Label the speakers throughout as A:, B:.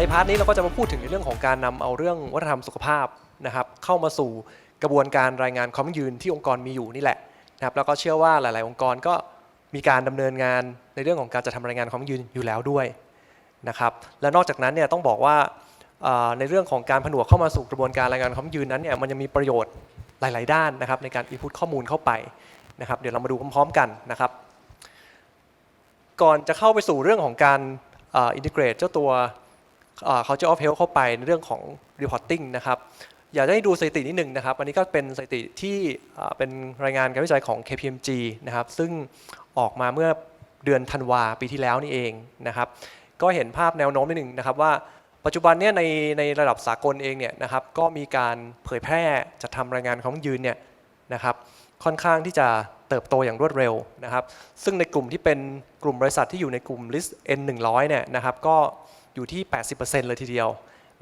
A: ในพาร์ทนี้เราก็จะมาพูดถึงในเรื่องของการนำเอาเรื่องวัฒนธรรมสุขภาพนะครับเข้ามาสู่กระบวนการรายงานความยืนที่องค์กรมีอยู่นี่แหละนะครับแล้วก็เชื่อว่าหลาย ๆ องค์กรก็มีการดำเนินงานในเรื่องของการจัดทำรายงานความยืนอยู่แล้วด้วยนะครับและนอกจากนั้นเนี่ยต้องบอกว่าในเรื่องของการผนวกเข้ามาสู่กระบวนการรายงานความยืนนั้นเนี่ยมันยังมีประโยชน์หลาย ๆ ด้านนะครับในการอินพุตข้อมูลเข้าไปนะครับเดี๋ยวเรามาดูพร้อม ๆ กันนะครับ ก่อนจะเข้าไปสู่เรื่องของการอินทิเกรตเจ้าตัว เอ่อ culture of health เข้าไปในเรื่องของ reporting นะครับอยากให้ดูสถิตินิดหนึ่งนะครับ อันนี้ก็เป็นสถิติที่เอ่อเป็นรายงานการวิจัยของ KPMG นะครับ ซึ่งออกมาเมื่อเดือนธันวาปีที่แล้วนี่เองนะครับ ก็เห็นภาพแนวโน้มนิดหนึ่งนะครับว่าปัจจุบันเนี่ยในในระดับสากลเองเนี่ยนะครับ ก็มีการเผยแพร่จัดทำรายงานของยืนเนี่ยนะครับ ค่อนข้างที่จะเติบโตอย่างรวดเร็วนะครับ ซึ่งในกลุ่มที่เป็นกลุ่มบริษัทที่อยู่ในกลุ่ม list N 100เนี่ยนะครับ ก็ อยู่ที่ 80%เลยทีเดียว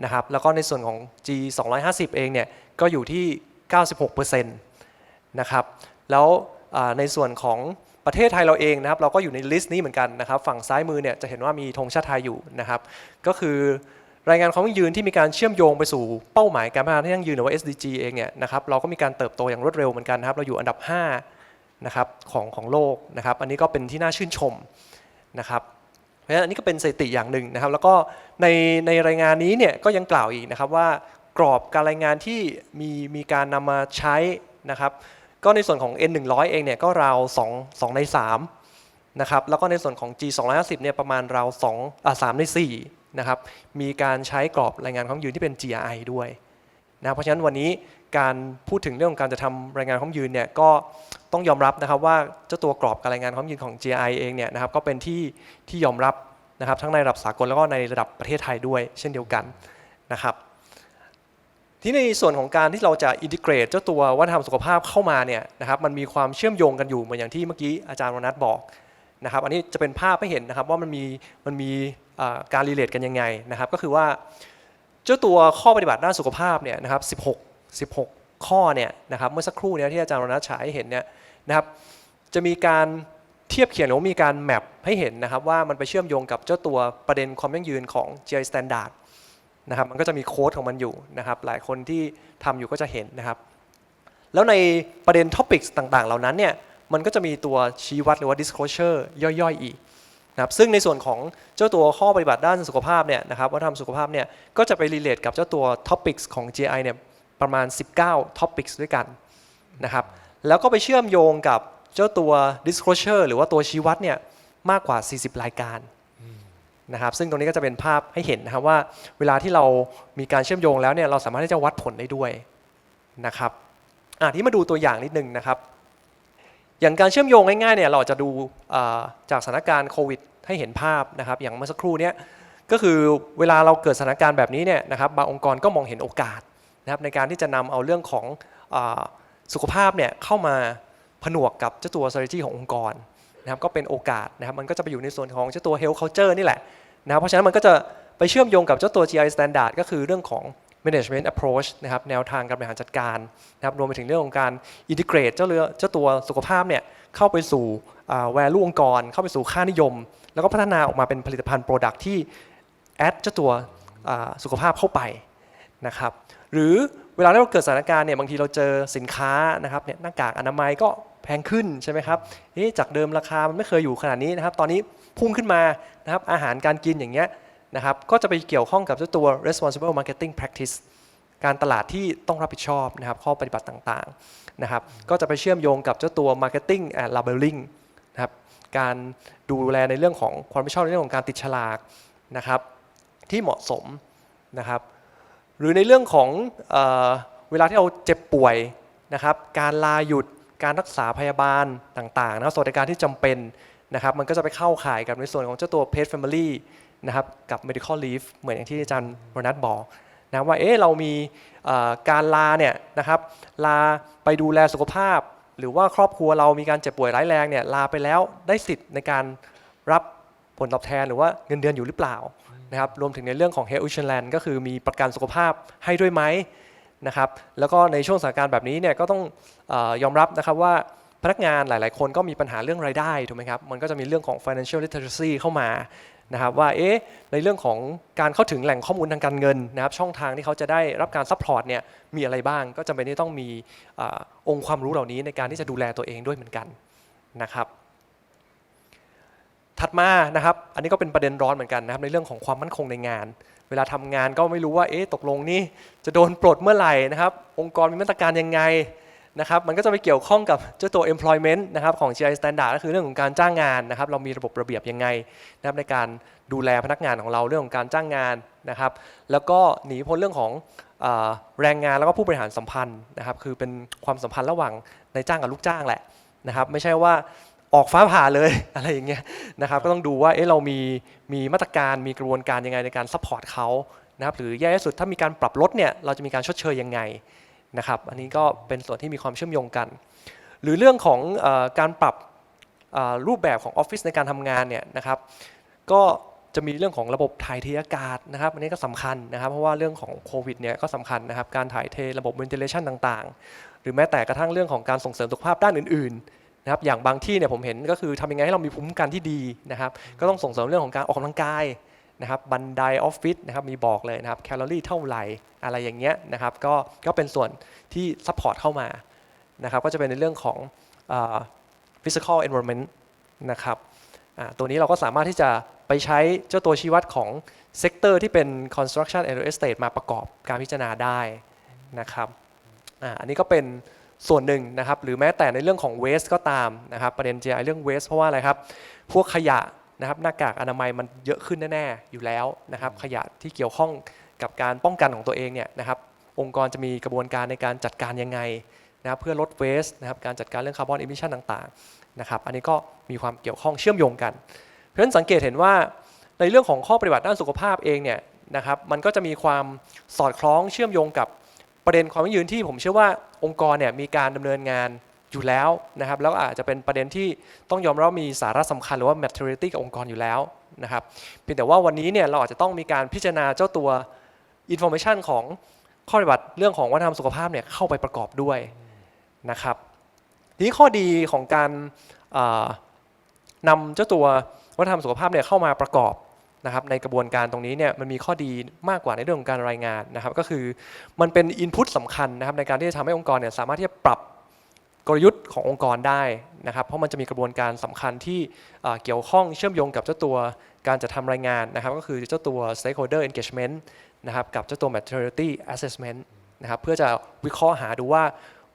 A: นะครับแล้วก็ในส่วนของ G 250 เองเนี่ยก็อยู่ที่ 96%นะครับแล้วในส่วนของประเทศไทยเราเองนะครับเราก็อยู่ในลิสต์นี้เหมือนกันนะครับฝั่งซ้ายมือเนี่ยจะเห็นว่ามีธงชาติไทยอยู่นะครับก็คือรายงานความยั่งยืนที่มีการเชื่อมโยงไปสู่เป้าหมายการพัฒนาที่ยั่งยืนหรือว่า SDG เองเนี่ยนะครับเราก็มีการเติบโตอย่างรวดเร็วเหมือนกันนะครับเราอยู่อันดับ5นะครับของของโลกนะครับอันนี้ก็เป็นที่น่าชื่นชมนะครับ เพราะฉะนั้นอันนี้ก็เป็นสถิติอย่างหนึ่งนะครับ แล้วก็ในในรายงานนี้เนี่ยก็ยังกล่าวอีกนะครับว่ากรอบการรายงานที่มีมีการนำมาใช้นะครับ ก็ในส่วนของ N 100เองเนี่ยก็ราว2 2ใน3นะครับแล้วก็ในส่วนของ G 250เนี่ยประมาณราว2อ่า3ใน4นะครับมีการใช้กรอบรายงานความยืนที่เป็น GRI ด้วยนะเพราะฉะนั้นวันนี้ การพูดถึงเรื่องของการจะทำรายงานความยืนเนี่ยก็ต้องยอมรับนะครับว่าเจ้าตัวกรอบการรายงานความยืนของ GI เองเนี่ยนะครับก็เป็นที่ที่ยอมรับนะครับทั้งในระดับสากลแล้วก็ในระดับประเทศไทยด้วย เช่นเดียวกันนะครับที่ในส่วนของการที่เราจะอินทิเกรตเจ้าตัววัฒนธรรมสุขภาพเข้ามาเนี่ยนะครับมันมีความเชื่อมโยงกันอยู่เหมือนอย่างที่เมื่อกี้อาจารย์วนัทบอกนะครับอันนี้จะเป็นภาพให้เห็นนะครับว่ามันมีมันมีการรีเลทกันยังไงนะครับก็คือว่า เจ้าตัวข้อปฏิบัติด้านสุขภาพเนี่ยนะครับ16 16 ข้อเนี่ยนะครับเมื่อสักครู่เนี้ที่อาจารย์วนัทฉายเห็นเนี่ยนะครับจะมีการเทียบเคียงหรือว่ามีการแมปให้เห็นนะครับว่ามันไปเชื่อมโยงกับเจ้าตัวประเด็นความยั่งยืนของ GI Standard นะครับมันก็จะมีโค้ดของมันอยู่นะครับหลายคนที่ทำอยู่ก็จะเห็นนะครับแล้วในประเด็นท็อปิกต่างๆ เหล่านั้นเนี่ยมันก็จะมีตัวชี้วัดหรือว่า disclosure ย่อยๆอีกนะครับซึ่งในส่วนของเจ้าตัวข้อปฏิบัติด้านสุขภาพเนี่ยนะครับวัฒนธรรมสุขภาพเนี่ยก็จะไป relate กับเจ้าตัว topics ของ GI เนี่ย ประมาณ 19 topics ด้วยกันนะครับแล้วก็ไปเชื่อมโยงกับเจ้าตัว disclosure หรือว่าตัวชี้วัดเนี่ยมากกว่า 40 รายการนะครับซึ่งตรงนี้ก็จะเป็นภาพให้เห็นนะครับว่าเวลาที่เรามีการเชื่อมโยงแล้วเนี่ยเราสามารถที่จะวัดผลได้ด้วยนะครับอะที่มาดูตัวอย่างนิดนึงนะครับ อย่างการเชื่อมโยงง่ายๆเนี่ยเราจะดูจากสถานการณ์โควิดให้เห็นภาพนะครับอย่างเมื่อสักครู่เนี้ยก็คือเวลาเราเกิดสถานการณ์แบบนี้เนี่ยนะครับบางองค์กรก็มองเห็นโอกาส นะครับในการที่จะนำเอาเรื่องของอสุขภาพเนี่ยเข้ามาผนวกกับเจ้าตัว strategy ขององค์กรนะครับก็เป็นโอกาสนะครับมันก็จะไปอยู่ในส่วนของเจ้าตัว health culture นี่แหละนะครับเพราะฉะนั้นมันก็จะไปเชื่อมโยงกับเจ้าตัว GI standard ก็คือเรื่องของ management approach นะครับแนวทางการบริหารจัดการนะครับรวมไปถึงเรื่องของการ integrate เจ้าเรือเจ้าตัวสุขภาพเนี่ยเข้าไปสู่ value องค์กร เข้าไปสู่ค่านิยม แล้วก็พัฒนาออกมาเป็นผลิตภัณฑ์ product ที่ add เจ้าตัวสุขภาพเข้าไป นะครับหรือเวลาที่เราเกิดสถานการณ์เนี่ยบางทีเราเจอสินค้านะครับเนี่ยหน้ากากอนามัยก็แพงขึ้นใช่ไหมครับเอ๊จากเดิมราคามันไม่เคยอยู่ขนาดนี้นะครับ ตอนนี้พุ่งขึ้นมานะครับอาหารการกินอย่างเงี้ยนะครับก็จะไปเกี่ยวข้องกับเจ้าตัว responsible marketing practice การตลาดที่ต้องรับผิดชอบนะครับข้อปฏิบัติต่างๆนะครับก็จะไปเชื่อมโยงกับเจ้าตัว marketing and labeling นะครับการดูแลในเรื่องของความรับผิดชอบในเรื่องของการติดฉลากนะครับที่เหมาะสมนะครับ หรือในเรื่องของเออเวลาที่เราเจ็บป่วยนะครับการลาหยุดการรักษาพยาบาลต่างๆนะครับสวัสดิการที่จำเป็นนะครับมันก็จะไปเข้าข่ายกับในส่วนของเจ้าตัว Pet Family นะครับกับ Medical Leave เหมือนอย่างที่อาจารย์วนัทบอกนะว่าเอ๊ะเรามีการลาเนี่ยนะครับลาไปดูแลสุขภาพ หรือว่าครอบครัวเรามีการเจ็บป่วยร้ายแรงเนี่ยลาไปแล้วได้สิทธิ์ในการรับผลตอบแทนหรือว่าเงินเดือนอยู่หรือเปล่า นะครับรวมถึงในเรื่องของ Health Insurance ก็คือมีประกันสุขภาพให้ด้วยไหมนะครับแล้วก็ในช่วงสถานการณ์แบบนี้เนี่ยก็ต้องอยอมรับนะครับว่าพนักงานหลาย ๆ คนก็มีปัญหาเรื่องรายได้ถูกไหมครับมันก็จะมีเรื่องของ financial literacy เข้ามานะครับว่าเอ๊ะในเรื่องของการเข้าถึงแหล่งข้อมูลทางการเงินนะครับช่องทางที่เขาจะได้รับการซัพพอร์ตเนี่ยมีอะไรบ้าง ก็จำเป็นที่ต้องมีอองค์ความรู้เหล่านี้ในการที่จะดูแลตัวเองด้วยเหมือนกันนะครับ ถัดมานะครับ อันนี้ก็เป็นประเด็นร้อนเหมือนกันนะครับในเรื่องของความมั่นคงในงาน เวลาทำงานก็ไม่รู้ว่าเอ๊ะตกลงนี่จะโดนปลดเมื่อไหร่นะครับ องค์กรมีมาตรการยังไงนะครับ มันก็จะไปเกี่ยวข้องกับเจ้าตัว employment นะครับของ GI Standard ก็คือเรื่องของการจ้างงานนะครับ เรามีระบบระเบียบยังไงนะครับในการดูแลพนักงานของเราเรื่องของการจ้างงานนะครับ แล้วก็หนีพ้นเรื่องของแรงงานแล้วก็ผู้บริหารสัมพันธ์นะครับ คือเป็นความสัมพันธ์ระหว่างนายจ้างกับลูกจ้างแหละนะครับ ไม่ใช่ว่า ออกฟ้าผ่าเลยอะไรอย่างเงี้ยนะครับก็ต้องดูว่าเอ๊ะเรามีมีมาตรการมีกระบวนการยังไงในการซัพพอร์ตเขานะครับหรือแย่ที่สุดถ้ามีการปรับลดเนี่ยเราจะมีการชดเชยยังไงนะครับอันนี้ก็เป็นส่วนที่มีความเชื่อมโยงกัน หรือเรื่องของอการปรับรูปแบบของออฟฟิศในการทำงานเนี่ยนะครับก็จะมีเรื่องของระบบถ่ายเทอากาศนะครับอันนี้ก็สำคัญนะครับ เพราะว่าเรื่องของโควิดเนี่ยก็สำคัญนะครับการถ่ายเทระบบ ventilation ต่างๆ หรือแม้แต่กระทั่งเรื่องของการส่งเสริมสุขภาพด้านอื่นๆ นะครับอย่างบางที่เนี่ยผมเห็นก็คือทำยังไงให้เรามีภูมิคุ้มกันที่ดีนะครับ ก็ต้องส่งเสริมเรื่องของการออกกำลังกายนะครับบันไดออฟฟิศนะครับมีบอกเลยนะครับแคลอรี่เท่าไหร่อะไรอย่างเงี้ยนะครับก็ก็เป็นส่วนที่ซัพพอร์ตเข้ามานะครับก็จะเป็นในเรื่องของอ่า physical environment นะครับตัวนี้เราก็สามารถที่จะไปใช้เจ้าตัวชี้วัดของเซกเตอร์ที่เป็น construction and real estate มาประกอบการพิจารณาได้นะครับออันนี้ก็เป็น ส่วนหนึ่งนะครับหรือแม้แต่ในเรื่องของ waste ก็ตามนะครับประเด็น GI เรื่อง waste เพราะว่าอะไรครับพวกขยะนะครับหน้ากากอนามัยมันเยอะขึ้นแน่ๆอยู่แล้วนะครับขยะที่เกี่ยวข้องกับการป้องกันของตัวเองเนี่ยนะครับองค์กรจะมีกระบวนการในการจัดการยังไงนะครับเพื่อลด waste นะครับการจัดการเรื่องคาร์บอนอิมิชันต่างๆนะครับอันนี้ก็มีความเกี่ยวข้องเชื่อมโยงกัน เพราะฉะนั้นสังเกตเห็นว่าในเรื่องของข้อปฏิบัติด้านสุขภาพเองเนี่ยนะครับมันก็จะมีความสอดคล้องเชื่อมโยงกับ ประเด็นความยั่งยืนที่ผมเชื่อว่าองค์กรเนี่ยมีการดำเนินงานอยู่แล้วนะครับ แล้วอาจจะเป็นประเด็นที่ต้องยอมรับมีสาระสำคัญหรือว่า maturity กับองค์กรอยู่แล้วนะครับเพียงแต่ว่าวันนี้เนี่ยเราอาจจะต้องมีการพิจารณาเจ้าตัว information ของข้อปฏิบัติเรื่องของวัฒนธรรมสุขภาพเนี่ยเข้าไปประกอบด้วยนะครับทีนี้ข้อดีของการนำเจ้าตัววัฒนธรรมสุขภาพเนี่ยเข้ามาประกอบ นะครับในกระบวนการตรงนี้เนี่ยมันมีข้อดีมากกว่าในเรื่องของการรายงานนะครับก็คือมันเป็นอินพุตสำคัญนะครับในการที่จะทำให้องค์กรเนี่ยสามารถที่จะปรับกลยุทธ์ขององค์กรได้นะครับเพราะมันจะมีกระบวนการสำคัญที่อ่าเกี่ยวข้องเชื่อมโยงกับเจ้าตัวการจัดทำรายงานนะครับก็คือเจ้าตัว stakeholder engagement นะครับกับเจ้าตัว maturity assessment นะครับเพื่อจะวิเคราะห์หาดูว่า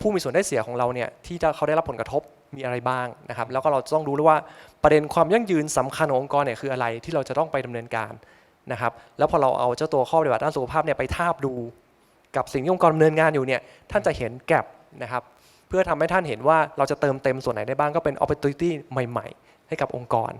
A: ผู้มีส่วนได้เสียของเราเนี่ยที่จะเขาได้รับผลกระทบ มีอะไรบ้างนะครับ แล้วก็เราต้องรู้ด้วยว่าประเด็นความยั่งยืนสำคัญขององค์กรเนี่ยคืออะไรที่เราจะต้องไปดำเนินการนะครับ แล้วพอเราเอาเจ้าตัวข้อปฏิบัติด้านสุขภาพเนี่ยไปทาบดู กับสิ่งที่องค์กรดำเนินงานอยู่เนี่ยท่านจะเห็นแกลบนะครับเพื่อทำให้ท่านเห็นว่าเราจะเติมเต็มส่วนไหนได้บ้างก็เป็น opportunity ใหม่ ๆ ให้กับองค์กร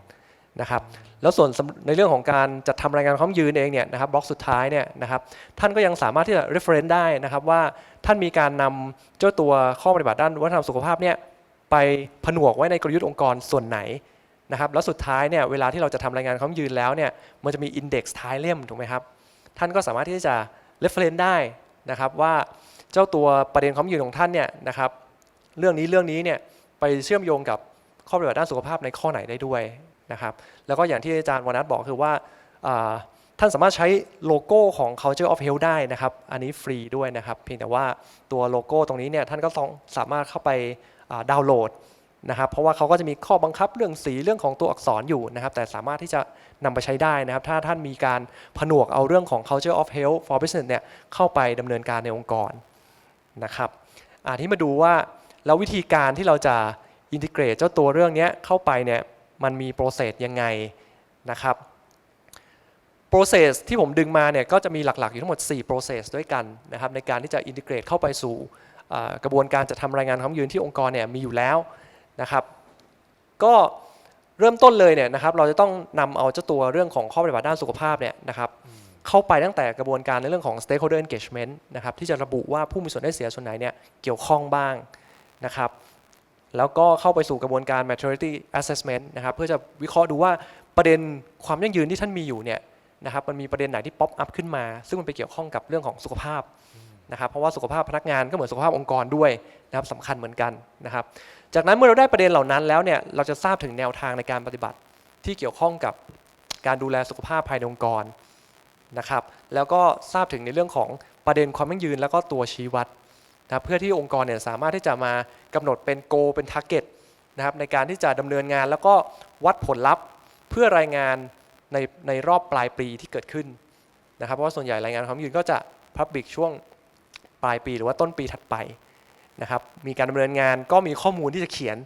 A: นะครับแล้วส่วนในเรื่องของการจัดทำรายงานความยืนเองเนี่ยนะครับบล็อกสุดท้ายเนี่ยนะครับท่านก็ยังสามารถที่จะ reference ได้นะครับว่าท่านมีการนำเจ้าตัวข้อปฏิบัติด้านวัฒนธรรมสุขภาพเนี่ย ไปผนวกไว้ในกลยุทธ์องค์กรส่วนไหนนะครับแล้วสุดท้ายเนี่ยเวลาที่เราจะทำรายงานความยืนแล้วเนี่ยมันจะมีอินเด็กซ์ท้ายเล่มถูกไหมครับท่านก็สามารถที่จะ reference ได้นะครับว่าเจ้าตัวประเด็นความยืนของท่านเนี่ยนะครับเรื่องนี้เรื่องนี้เนี่ยไปเชื่อมโยงกับข้อปฏิบัติด้านสุขภาพในข้อไหนได้ด้วยนะครับแล้วก็อย่างที่อาจารย์วนัทบอกคือว่าท่านสามารถใช้โลโก้ของ culture of health ได้นะครับ อันนี้ฟรีด้วยนะครับ เพียงแต่ว่าตัวโลโก้ตรงนี้เนี่ยท่านก็ต้องสามารถเข้าไป ดาวน์โหลดนะครับเพราะว่าเขาก็จะมีข้อบังคับเรื่องสีเรื่องของตัวอักษรอยู่นะครับแต่สามารถที่จะนำไปใช้ได้นะครับ ถ้าท่านมีการผนวกเอาเรื่องของ culture of health for business เนี่ยเข้าไปดำเนินการในองค์กรนะครับอาที่มาดูว่าแล้ววิธีการที่เราจะอินทิเกรตเจ้าตัวเรื่องนี้เข้าไปเนี่ยมันมีโปรเซสยังไงนะครับโปรเซสที่ผมดึงมาเนี่ยก็จะมีหลักๆ อยู่ทั้งหมด 4 process ด้วยกันนะครับในการที่จะอินทิเกรตเข้าไปสู่ กระบวนการจัดทำรายงานความยืนที่องค์กรเนี่ยมีอยู่แล้วนะครับ ก็เริ่มต้นเลยเนี่ยนะครับเราจะต้องนำเอาเจ้าตัวเรื่องของข้อปฏิบัติด้านสุขภาพเนี่ยนะครับเข้าไปตั้งแต่กระบวนการในเรื่องของ stakeholder engagement นะครับที่จะระบุว่าผู้มีส่วนได้เสียส่วนไหนเนี่ยเกี่ยวข้องบ้างนะครับแล้วก็เข้าไปสู่กระบวนการ maturity assessment นะครับเพื่อจะวิเคราะห์ดูว่าประเด็นความยั่งยืนที่ท่านมีอยู่เนี่ยนะครับมันมีประเด็นไหนที่ pop up ขึ้นมา ซึ่งมันไปเกี่ยวข้องกับเรื่องของสุขภาพ นะครับเพราะว่าสุขภาพพนักงานก็เหมือนสุขภาพองค์กรด้วยนะครับสำคัญเหมือนกันนะครับ จากนั้นเมื่อเราได้ประเด็นเหล่านั้นแล้วเนี่ยเราจะทราบถึงแนวทางในการปฏิบัติที่เกี่ยวข้องกับการดูแลสุขภาพภายในองค์กรนะครับ แล้วก็ทราบถึงในเรื่องของประเด็นความยั่งยืนแล้วก็ตัวชี้วัดนะเพื่อที่องค์กรเนี่ยสามารถที่จะมากำหนดเป็นโกเป็นทาร์เก็ตนะครับในการที่จะดำเนินงานแล้วก็วัดผลลัพธ์เพื่อรายงานในในรอบปลายปีที่เกิดขึ้นนะครับ เพราะว่าส่วนใหญ่รายงานความยั่งยืนก็จะ Public ช่วง ปลายปีหรือว่าต้นปีถัดไปนะครับมีการดำเนินงานก็มีข้อมูลที่จะเขียน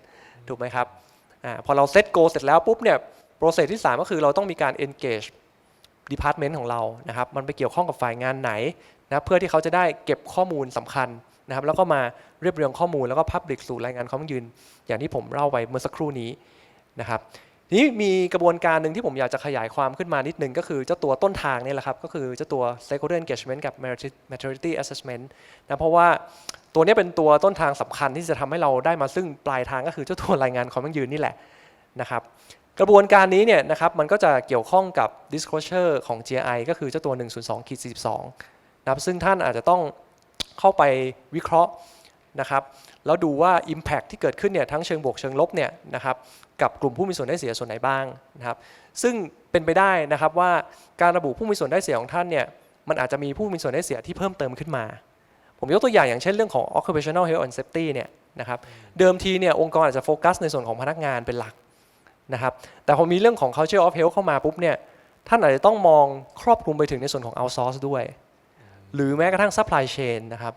A: ถูกไหมครับอพอเราเซตโกเสร็จแล้วปุ๊บเนี่ยโปรเซสที่ 3 ก็คือเราต้องมีการ engage department ของเรานะครับมันไปเกี่ยวข้องกับฝ่ายงานไหนนะเพื่อที่เขาจะได้เก็บข้อมูลสำคัญนะครับแล้วก็มาเรียบเรียงข้อมูลแล้วก็ Public สู่รายงานความยืน อย่างที่ผมเล่าไปเมื่อสักครู่นี้นะครับ ทีนี้มีกระบวนการหนึ่งที่ผมอยากจะขยายความขึ้นมานิดนึงก็คือเจ้าตัวต้นทางนี่แหละครับ ก็คือเจ้าตัว stakeholder engagement กับ maturity assessment นะเพราะว่าตัวนี้เป็นตัวต้นทางสำคัญที่จะทำให้เราได้มาซึ่งปลายทางก็คือเจ้าตัวรายงานความยั่งยืนนี่แหละนะครับกระบวนการนี้เนี่ยนะครับมันก็จะเกี่ยวข้องกับ disclosure ของ GI ก็คือเจ้าตัว 102ขีด42นะครับซึ่งท่านอาจจะต้องเข้าไปวิเคราะห์นะครับ แล้วดูว่า Impact ที่เกิดขึ้นเนี่ยทั้งเชิงบวกเชิงลบเนี่ยนะครับกับกลุ่มผู้มีส่วนได้เสียส่วนไหนบ้างนะครับซึ่งเป็นไปได้นะครับว่าการระบุผู้มีส่วนได้เสียของท่านเนี่ยมันอาจจะมีผู้มีส่วนได้เสียที่เพิ่มเติมขึ้นมา ผมยกตัวอย่างอย่างเช่นเรื่องของ occupational health and safety เนี่ยนะครับเดิมทีเนี่ยองค์กรอาจจะโฟกัสในส่วนของพนักงานเป็นหลักนะครับแต่พอมีเรื่องของ culture of health เข้ามาปุ๊บเนี่ยท่านอาจจะต้องมองครอบคลุมไปถึงในส่วนของ outsource ด้วย หรือแม้กระทั่ง supply chain นะครับ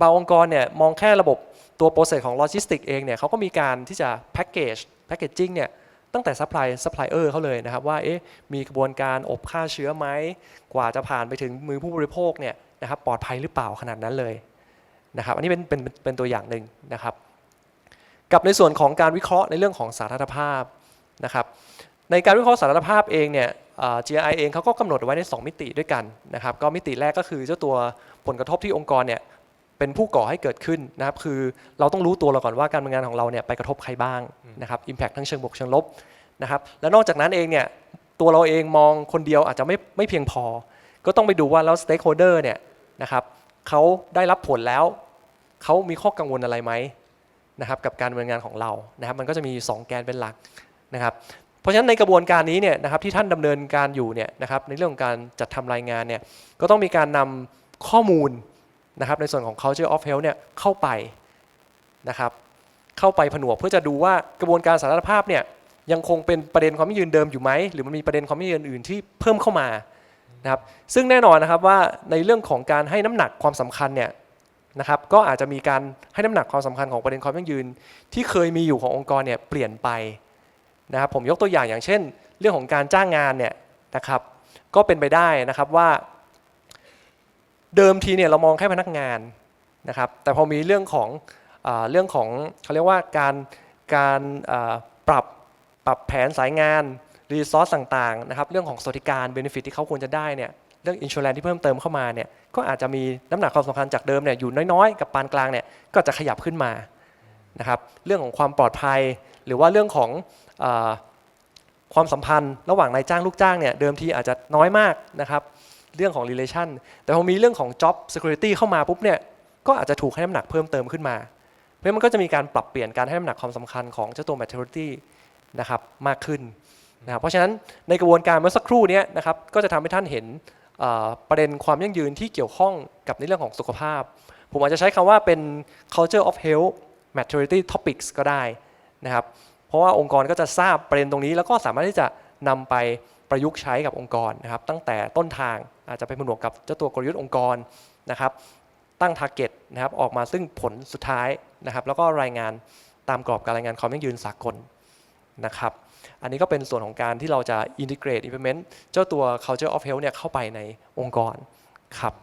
A: บางองค์กรเนี่ยมองแค่ระบบ ตัวโปรเซสของโลจิสติกเองเนี่ยเขาก็มีการที่จะแพ็กเกจแพ็กเกจจิ้งเนี่ยตั้งแต่ซัพพลายซัพพลายเออร์เขาเลยนะครับว่าเอ๊ะมีกระบวนการอบฆ่าเชื้อไหมกว่าจะผ่านไปถึงมือผู้บริโภคเนี่ยนะครับปลอดภัยหรือเปล่าขนาดนั้นเลยนะครับอันนี้เป็นเป็นเป็นตัวอย่างหนึ่งนะครับ กับในส่วนของการวิเคราะห์ในเรื่องของสาธารณภาพนะครับในการวิเคราะห์สาธารณภาพเองเนี่ยอ่า GI เองเขาก็กำหนดไว้ใน 2 มิติด้วยกันนะครับก็มิติแรกก็คือเจ้าตัวผลกระทบที่องค์กรเนี่ย เป็นผู้ก่อให้เกิดขึ้นนะครับ คือเราต้องรู้ตัวเราก่อนว่าการทำงานของเราเนี่ยไปกระทบใครบ้างนะครับ Impact ทั้งเชิงบวกเชิงลบนะครับและนอกจากนั้นเองเนี่ยตัวเราเองมองคนเดียวอาจจะไม่ไม่เพียงพอ ก็ต้องไปดูว่าแล้ว Stakeholder เนี่ยนะครับเขาได้รับผลแล้วเขามีข้อกังวลอะไรไหมนะครับกับการดำเนินงานของเรานะครับ มันก็จะมี 2 แกนเป็นหลักนะครับ เพราะฉะนั้นในกระบวนการนี้เนี่ยนะครับที่ท่านดำเนินการอยู่เนี่ยนะครับในเรื่องของการจัดทำรายงานเนี่ยก็ต้องมีการนำข้อมูล นะครับในส่วนของ culture of health เนี่ยเข้าไปนะครับเข้าไปผนวกเพื่อจะดูว่ากระบวนการสารภาพเนี่ยยังคงเป็นประเด็นความยั่ยืนเดิมอยู่ไหมหรือมันมีประเด็นความยั่ยืนอื่นที่เพิ่มเข้ามานะครับซึ่งแน่นอนนะครับว่าในเรื่องของการให้น้ำหนักความสำคัญเนี่ยนะครับก็อาจจะมีการให้น้ำหนักความสำคัญของประเด็นความยั่งยืน ที่เคยมีอยู่ขององค์กรเนี่ยเปลี่ยนไปนะครับผมยกตัวอย่างอย่างเช่น เรื่องของการจ้างงานเนี่ยนะครับก็เป็นไปได้นะครับว่า เดิมทีเนี่ยเรามองแค่พนักงานนะครับ แต่พอมีเรื่องของอเรื่องของเขาเรียกว่าการการปรับปรับแผนสายงานรีซอสต่างๆนะครับเรื่องของสวัสดิการเบนฟิตที่เขาควรจะได้เนี่ยเรื่องอินชูแลนที่เพิ่มเติมเข้ามาเนี่ยก็อาจจะมีน้ำหนักความสำคัญจากเดิมเนี่ยอยู่น้อยๆ กับปานกลางเนี่ยก็จะขยับขึ้นมานะครับเรื่องของความปลอดภัย หรือว่าเรื่องของอความสัมพันธ์ ระหว่างนายจ้างลูกจ้างเนี่ยเดิมทีอาจจะน้อยมากนะครับ เรื่องของ relation แต่พอมีเรื่องของ job security เข้ามาปุ๊บเนี่ยก็อาจจะถูกให้น้ำหนักเพิ่มเติมขึ้นมา เพราะฉะนั้นมันก็จะมีการปรับเปลี่ยนการให้น้ำหนักความสำคัญของเจ้าตัว maturity นะครับมากขึ้นนะครับเพราะฉะนั้นในกระบวนการเมื่อสักครู่นี้นะครับก็จะทำให้ท่านเห็นประเด็นความยั่งยืนที่เกี่ยวข้องกับในเรื่องของสุขภาพ ผมอาจจะใช้คำว่าเป็น culture of health maturity topics ก็ได้นะครับเพราะว่าองค์กรก็จะทราบประเด็นตรงนี้ แล้วก็สามารถที่จะนำไป ประยุกต์ใช้กับองค์กรนะครับ ตั้งแต่ต้นทางอาจจะไปผนวกกับเจ้าตัวกลยุทธ์องค์กรนะครับ ตั้งทาร์เก็ตนะครับออกมาซึ่งผลสุดท้ายนะครับ แล้วก็รายงานตามกรอบการรายงานความยั่งยืนสากลนะครับ อันนี้ก็เป็นส่วนของการที่เราจะ integrate implement เจ้าตัว culture of health เนี่ยเข้าไปในองค์กรครับ